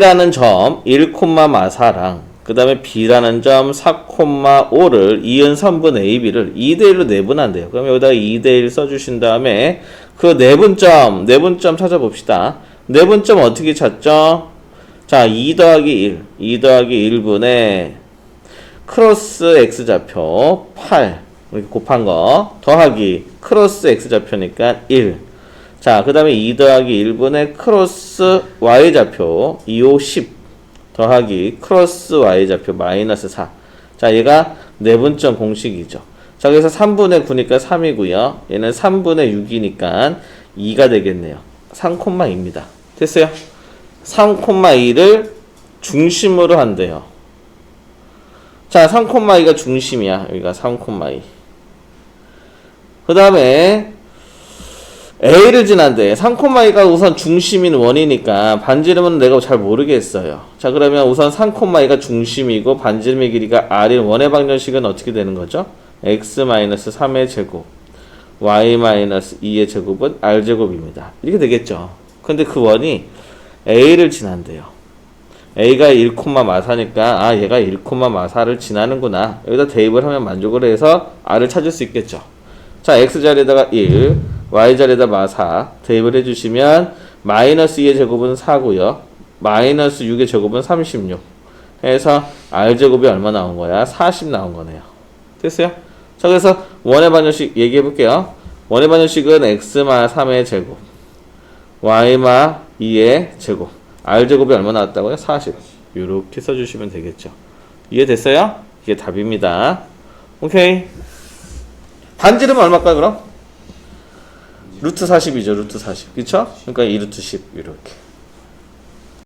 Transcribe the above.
A라는 점 1,마사랑 그 다음에 B라는 점 4,5를 이은 선분 AB를 2대1로 내분한대요. 그럼 여기다가 2대1 써주신 다음에 그 내분점, 내분점 찾아봅시다. 내분점 어떻게 찾죠? 자, 2 더하기 1, 2 더하기 1분의 크로스 X좌표 8 이렇게 곱한 거 더하기 크로스 X좌표니까 1 자, 그 다음에 2 더하기 1분의 크로스 Y좌표 2, 5, 10 더하기 크로스 Y좌표 마이너스 4 자, 얘가 내분점 공식이죠. 자, 그래서 3분의 9니까 3이고요. 얘는 3분의 6이니까 2가 되겠네요. 3,2입니다. 됐어요? 3,2를 중심으로 한대요. 자, 3,2가 중심이야. 여기가 3,2. 그 다음에 A를 지난대. 3,2가 우선 중심인 원이니까 반지름은 내가 잘 모르겠어요. 자, 그러면 우선 3,2가 중심이고 반지름의 길이가 R인 원의 방정식은 어떻게 되는 거죠? x-3의 제곱 y-2의 제곱은 r제곱입니다. 이렇게 되겠죠. 근데 그 원이 A를 지난대요. A가 1, 마사니까 아 얘가 1, 마사를 지나는구나. 여기다 대입을 하면 만족을 해서 R을 찾을 수 있겠죠. 자 x 자리에다가 1, y 자리에다 마사 대입을 해주시면 마이너스 2의 제곱은 4고요. 마이너스 6의 제곱은 36. 해서 R 제곱이 얼마 나온 거야? 40 나온 거네요. 됐어요? 자 그래서 원의 반정식 얘기해 볼게요. 원의 반정식은 x마 3의 제곱, y마 2의 제곱, r 제곱이 얼마 나왔다고요? 40. 이렇게 써주시면 되겠죠. 이해됐어요? 이게 답입니다. 오케이. 반지름은 얼마일까 그럼? 루트 40이죠. 루트 40. 그쵸? 그러니까 2루트 10 이렇게.